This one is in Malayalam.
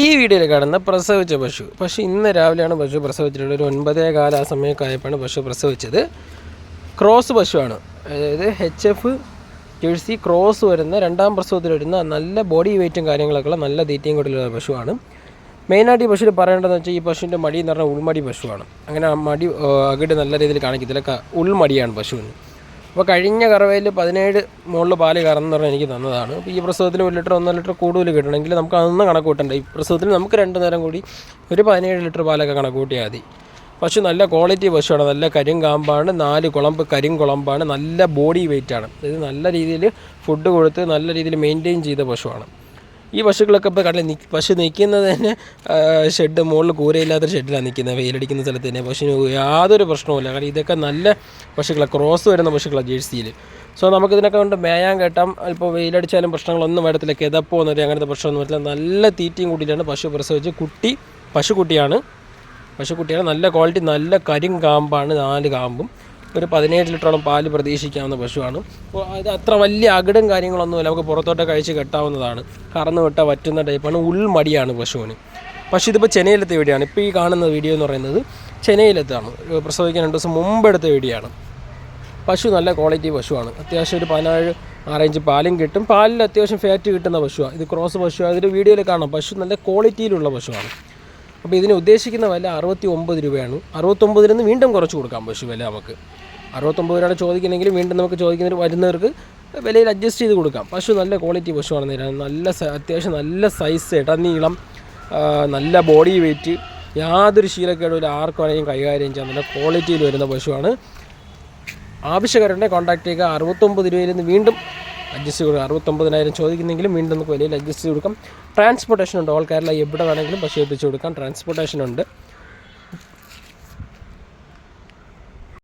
ഈ വീഡിയോയിൽ കാണുന്ന പ്രസവിച്ച പശു. പശു ഇന്ന് രാവിലെയാണ് പശു പ്രസവിച്ചിട്ടുള്ളത്. ഒരു ഒൻപതേ കാല ആ സമയമൊക്കെ പശു പ്രസവിച്ചത്. ക്രോസ് പശുവാണ്. അതായത് എച്ച് എഫ് ജേഴ്സി ക്രോസ് വരുന്ന രണ്ടാം പ്രസവത്തിൽ വരുന്ന നല്ല ബോഡി വെയിറ്റും കാര്യങ്ങളൊക്കെ ഉള്ള നല്ല തീറ്റയും കൂടിയുള്ള പശുവാണ്. മെയിനായിട്ട് ഈ പശുവിൽ പറയേണ്ടതെന്ന് വെച്ചാൽ ഈ പശുവിന്റെ മടി എന്ന് പറഞ്ഞാൽ ഉൾമടി പശുവാണ്. അങ്ങനെ ആ മടി അകിട് നല്ല രീതിയിൽ കാണിക്കത്തില്ല. ഉൾമടിയാണ് പശുവിന്. അപ്പോൾ കഴിഞ്ഞ കറവയിൽ പതിനേഴ് മുകളിൽ പാൽ കറന്ന് പറഞ്ഞാൽ എനിക്ക് തന്നതാണ്. അപ്പോൾ ഈ പ്രസവത്തിൽ ഒരു ലിറ്റർ ഒന്നര ലിറ്റർ കൂടുതൽ കിട്ടണമെങ്കിൽ നമുക്ക് അതൊന്നും കണക്ക് കൂട്ടണ്ട ഈ പ്രസവത്തിൽ നമുക്ക് രണ്ട് നേരം കൂടി ഒരു പതിനേഴ് ലിറ്റർ പാലൊക്കെ കണക്ക് കൂട്ടിയാൽ മതി. പശു നല്ല ക്വാളിറ്റി പശുവാണ് നല്ല കരിങ്കാമ്പാണ് നാല് കുളമ്പ് കരിങ്കുളമ്പാണ് നല്ല ബോഡി വെയിറ്റാണ്. ഇത് നല്ല രീതിയിൽ ഫുഡ് കൊടുത്ത് നല്ല രീതിയിൽ മെയിന്റെയിൻ ചെയ്ത പശുവാണ് ഈ പശുക്കളൊക്കെ ഇപ്പോൾ കടലിൽ നിൽക്കും പശു നിൽക്കുന്നത് തന്നെ ഷെഡ് മുകളിൽ കൂരയില്ലാത്തൊരു ഷെഡിലാണ് നിൽക്കുന്നത് വെയിലടിക്കുന്ന സ്ഥലത്ത് തന്നെ. പശുവിന് യാതൊരു പ്രശ്നവുമില്ല. കാരണം ഇതൊക്കെ നല്ല പശുക്കളാണ് ക്രോസ് വരുന്ന പശുക്കളാണ് ജേഴ്സിയിൽ. സോ നമുക്കിതിനൊക്കെ കൊണ്ട് മേയാൻ കേട്ടാം. ഇപ്പോൾ വെയിലടിച്ചാലും പ്രശ്നങ്ങളൊന്നും വരത്തില്ല. കിതപ്പോ എന്നൊരു അങ്ങനത്തെ പ്രശ്നമൊന്നും വരത്തില്ല. നല്ല തീറ്റയും കൂട്ടിയിട്ടാണ് പശു പ്രസവിച്ച് കുട്ടി പശുക്കുട്ടിയാണ്. പശുക്കുട്ടിയാണ് നല്ല ക്വാളിറ്റി നല്ല കരിങ്കാമ്പാണ് നാല് കാമ്പും. ഒരു പതിനേഴ് ലിറ്ററോളം പാൽ പ്രതീക്ഷിക്കാവുന്ന പശുവാണ്. അപ്പോൾ അത് അത്ര വലിയ അകിടും കാര്യങ്ങളൊന്നുമില്ല. നമുക്ക് പുറത്തോട്ട് കഴിച്ച് കെട്ടാവുന്നതാണ്. കറന്ന് വിട്ട പറ്റുന്ന ടൈപ്പാണ് ഉൾമടിയാണ് പശുവിന്. പക്ഷേ ഇതിപ്പോൾ ചെന്നൈയിലത്തെ വീഡിയോ ആണ് ഇപ്പോൾ ഈ കാണുന്ന വീഡിയോ എന്ന് പറയുന്നത് ചെന്നൈയിലെത്താണ്. പ്രസവിക്കാൻ രണ്ട് ദിവസം മുമ്പ് എടുത്ത വീഡിയോ ആണ് പശു നല്ല ക്വാളിറ്റി പശുവാണ്. അത്യാവശ്യം ഒരു പതിനാറ് ആറേഞ്ച് പാലും കിട്ടും. പാലിൽ അത്യാവശ്യം ഫാറ്റ് കിട്ടുന്ന പശുവാണ് ഇത് ക്രോസ് പശുവാണ് അതിന്റെ വീഡിയോയിൽ കാണാം. പശു നല്ല ക്വാളിറ്റിയിലുള്ള പശുവാണ്. അപ്പോൾ ഇതിന് ഉദ്ദേശിക്കുന്ന വില അറുപത്തി ഒമ്പത് രൂപയാണ്. അറുപത്തൊമ്പതിൽ നിന്ന് വീണ്ടും കുറച്ച് കൊടുക്കാം പശു വില നമുക്ക്. അറുപത്തൊമ്പത് രൂപയുടെ ചോദിക്കണമെങ്കിൽ വീണ്ടും നമുക്ക് ചോദിക്കുന്നവർ വരുന്നവർക്ക് വിലയിൽ അഡ്ജസ്റ്റ് ചെയ്ത് കൊടുക്കാം. പശു നല്ല ക്വാളിറ്റി പശുവാണെന്ന് തരാം. നല്ല അത്യാവശ്യം നല്ല സൈസ് ഇടനീളം നല്ല ബോഡി വെയിറ്റ് യാതൊരു ശീലക്കേടും ആർക്കും വേണമെങ്കിലും കൈകാര്യം ചെയ്യാൻ നല്ല ക്വാളിറ്റിയിൽ വരുന്ന പശുവാണ്. ആവശ്യക്കാരുണ്ടെങ്കിൽ കോൺടാക്ട് ചെയ്യുക. അറുപത്തൊമ്പത് രൂപയിൽ നിന്ന് വീണ്ടും അഡ്ജസ്റ്റ് കൊടുക്കുക അറുപത്തൊമ്പതിനായിരം ചോദിക്കുന്നെങ്കിലും വീണ്ടും നമുക്ക് വിലയിൽ അഡ്ജസ്റ്റ് കൊടുക്കാം. ട്രാൻസ്പോർട്ടേഷൻ ഉണ്ട്. ഓൾ കേരള എവിടെ വേണമെങ്കിലും പശു എത്തിച്ചു കൊടുക്കാം. ട്രാൻസ്പോർട്ടേഷൻ ഉണ്ട്.